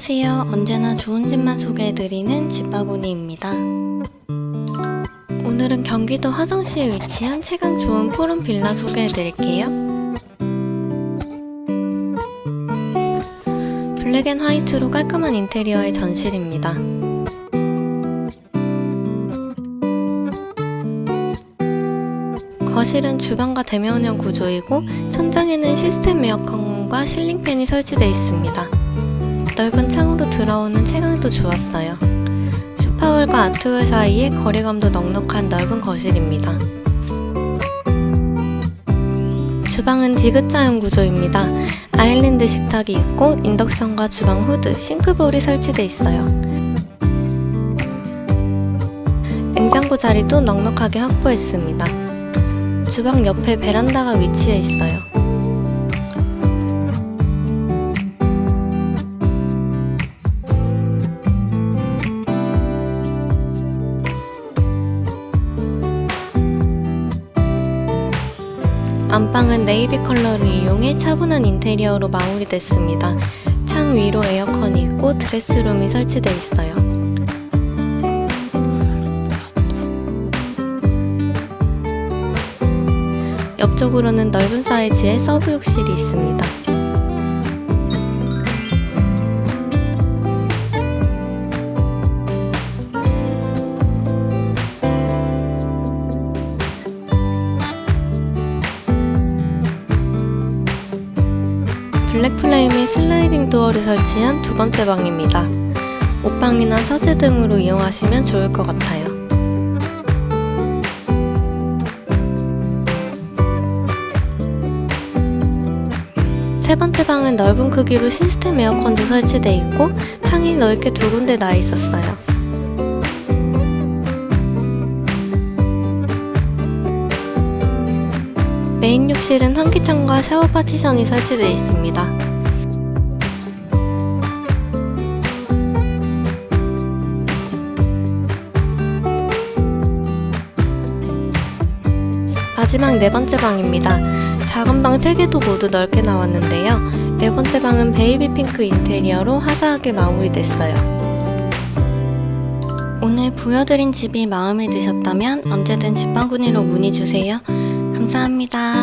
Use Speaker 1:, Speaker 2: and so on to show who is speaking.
Speaker 1: 안녕하세요. 언제나 좋은 집만 소개해드리는 집바구니입니다. 오늘은 경기도 화성시에 위치한 채광 좋은 푸른 빌라 소개해드릴게요. 블랙 앤 화이트로 깔끔한 인테리어의 전실입니다. 거실은 주방과 대면형 구조이고 천장에는 시스템 에어컨과 실링팬이 설치되어 있습니다. 넓은 창으로 들어오는 채광도 좋았어요. 슈퍼홀과 아트홀 사이에 거리감도 넉넉한 넓은 거실입니다. 주방은 디귿자형 구조입니다. 아일랜드 식탁이 있고 인덕션과 주방 후드, 싱크볼이 설치되어 있어요. 냉장고 자리도 넉넉하게 확보했습니다. 주방 옆에 베란다가 위치해 있어요. 안방은 네이비 컬러를 이용해 차분한 인테리어로 마무리됐습니다. 창 위로 에어컨이 있고 드레스룸이 설치되어 있어요. 옆쪽으로는 넓은 사이즈의 서브 욕실이 있습니다. 블랙 플레이 및 슬라이딩 도어를 설치한 두 번째 방입니다. 옷방이나 서재 등으로 이용하시면 좋을 것 같아요. 세 번째 방은 넓은 크기로 시스템 에어컨도 설치돼 있고 창이 넓게 두 군데 나 있었어요. 메인 욕실은 환기창과 샤워 파티션이 설치되어 있습니다. 마지막 네 번째 방입니다. 작은 방 3개도 모두 넓게 나왔는데요. 네 번째 방은 베이비 핑크 인테리어로 화사하게 마무리됐어요. 오늘 보여드린 집이 마음에 드셨다면 언제든 집바구니로 문의주세요. 감사합니다.